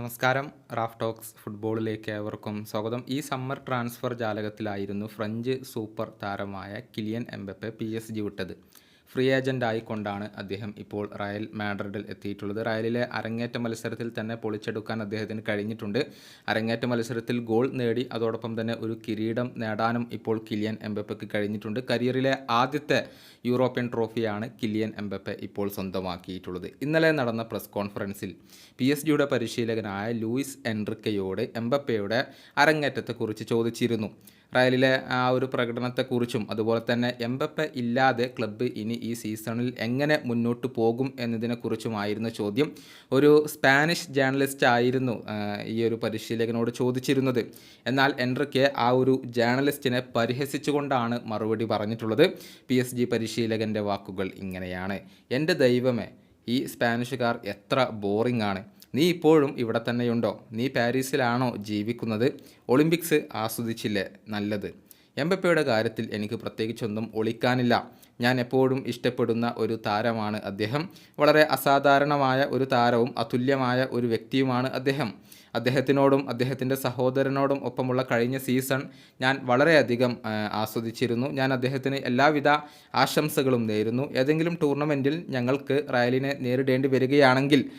നമസ്കാരം. Raf talks ഫുട്ബോളിലേക്ക് ഏവർക്കും സ്വാഗതം. ഈ സമ്മർ ട്രാൻസ്ഫർ ജാലകത്തിലായിരുന്നു ഫ്രഞ്ച് സൂപ്പർ താരമായ Kylian Mbappe P S G വിട്ടത്. ഫ്രീ ഏജന്റ് ആയിക്കൊണ്ടാണ് അദ്ദേഹം ഇപ്പോൾ റയൽ മാഡ്രിഡിൽ എത്തിയിട്ടുള്ളത്. റയലിലെ അരങ്ങേറ്റ മത്സരത്തിൽ തന്നെ പൊളിച്ചെടുക്കാൻ അദ്ദേഹത്തിന് കഴിഞ്ഞിട്ടുണ്ട്. അരങ്ങേറ്റ മത്സരത്തിൽ ഗോൾ നേടി അതോടൊപ്പം തന്നെ ഒരു കിരീടം നേടാനും ഇപ്പോൾ കിലിയൻ എംബപ്പയ്ക്ക് കഴിഞ്ഞിട്ടുണ്ട്. കരിയറിലെ ആദ്യത്തെ യൂറോപ്യൻ ട്രോഫിയാണ് കിലിയൻ എംബപ്പെ ഇപ്പോൾ സ്വന്തമാക്കിയിട്ടുള്ളത്. ഇന്നലെ നടന്ന പ്രസ് കോൺഫറൻസിൽ പി എസ് ജിയുടെ പരിശീലകനായ ലൂയിസ് എൻറിക്കയോട് എംബപ്പയുടെ അരങ്ങേറ്റത്തെക്കുറിച്ച് ചോദിച്ചിരുന്നു. റയലിലെ ആ ഒരു പ്രകടനത്തെക്കുറിച്ചും അതുപോലെ തന്നെ എംബപ്പെ ഇല്ലാതെ ക്ലബ്ബ് ഇനി ഈ സീസണിൽ എങ്ങനെ മുന്നോട്ട് പോകും എന്നതിനെക്കുറിച്ചുമായിരുന്നു ചോദ്യം. ഒരു സ്പാനിഷ് ജേണലിസ്റ്റ് ആയിരുന്നു ഈ ഒരു പരിശീലകനോട് ചോദിച്ചിരുന്നത്. എന്നാൽ എൻട്രയ്ക്ക് ആ ഒരു ജേണലിസ്റ്റിനെ പരിഹസിച്ചുകൊണ്ടാണ് മറുപടി പറഞ്ഞിട്ടുള്ളത്. പി എസ് ജി പരിശീലകന്റെ വാക്കുകൾ ഇങ്ങനെയാണ്. എന്റെ ദൈവമേ ഈ സ്പാനിഷുകാർ എത്ര ബോറിംഗ് ആണ്. നീ ഇപ്പോഴും ഇവിടെ തന്നെയുണ്ടോ? നീ പാരീസിലാണോ ജീവിക്കുന്നത്? ഒളിമ്പിക്സ് ആസ്വദിച്ചില്ലേ? നല്ലത്. എംബപ്പയുടെ കാര്യത്തിൽ എനിക്ക് പ്രത്യേകിച്ചൊന്നും ഒളിക്കാനില്ല. ഞാൻ എപ്പോഴും ഇഷ്ടപ്പെടുന്ന ഒരു താരമാണ് അദ്ദേഹം. വളരെ അസാധാരണമായ ഒരു താരവും അതുല്യമായ ഒരു വ്യക്തിയുമാണ് അദ്ദേഹം. അദ്ദേഹത്തിനോടും അദ്ദേഹത്തിന്റെ സഹോദരനോടും ഒപ്പമുള്ള കഴിഞ്ഞ സീസൺ ഞാൻ വളരെയധികം ആസ്വദിച്ചിരുന്നു. ഞാൻ അദ്ദേഹത്തിന് എല്ലാവിധ ആശംസകളും നേരുന്നു. ഏതെങ്കിലും ടൂർണമെന്റിൽ ഞങ്ങൾക്ക് റയലിനെ നേരിടേണ്ടി വരികയാണെങ്കിൽ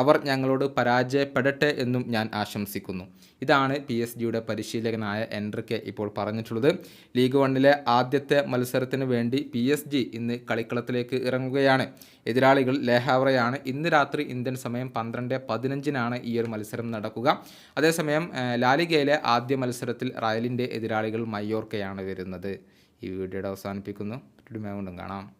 അവർ ഞങ്ങളോട് പരാജയപ്പെടട്ടെ എന്നും ഞാൻ ആശംസിക്കുന്നു. ഇതാണ് പി എസ് ജിയുടെ പരിശീലകനായ എൻട്രിക്ക് ഇപ്പോൾ പറഞ്ഞിട്ടുള്ളത്. ലീഗ് വണ്ണിലെ ആദ്യത്തെ മത്സരത്തിന് വേണ്ടി പി എസ് ജി ഇന്ന് കളിക്കളത്തിലേക്ക് ഇറങ്ങുകയാണ്. എതിരാളികൾ ലേഹാവറയാണ്. ഇന്ന് രാത്രി ഇന്ത്യൻ സമയം പന്ത്രണ്ട് പതിനഞ്ചിനാണ് ഈ ഒരു മത്സരം നടക്കുക. അതേസമയം ലാലികയിലെ ആദ്യ മത്സരത്തിൽ റയലിന്റെ എതിരാളികൾ മയോർക്കയാണ് വരുന്നത്. ഈ വീഡിയോയുടെ അവസാനിപ്പിക്കുന്നു. കാണാം.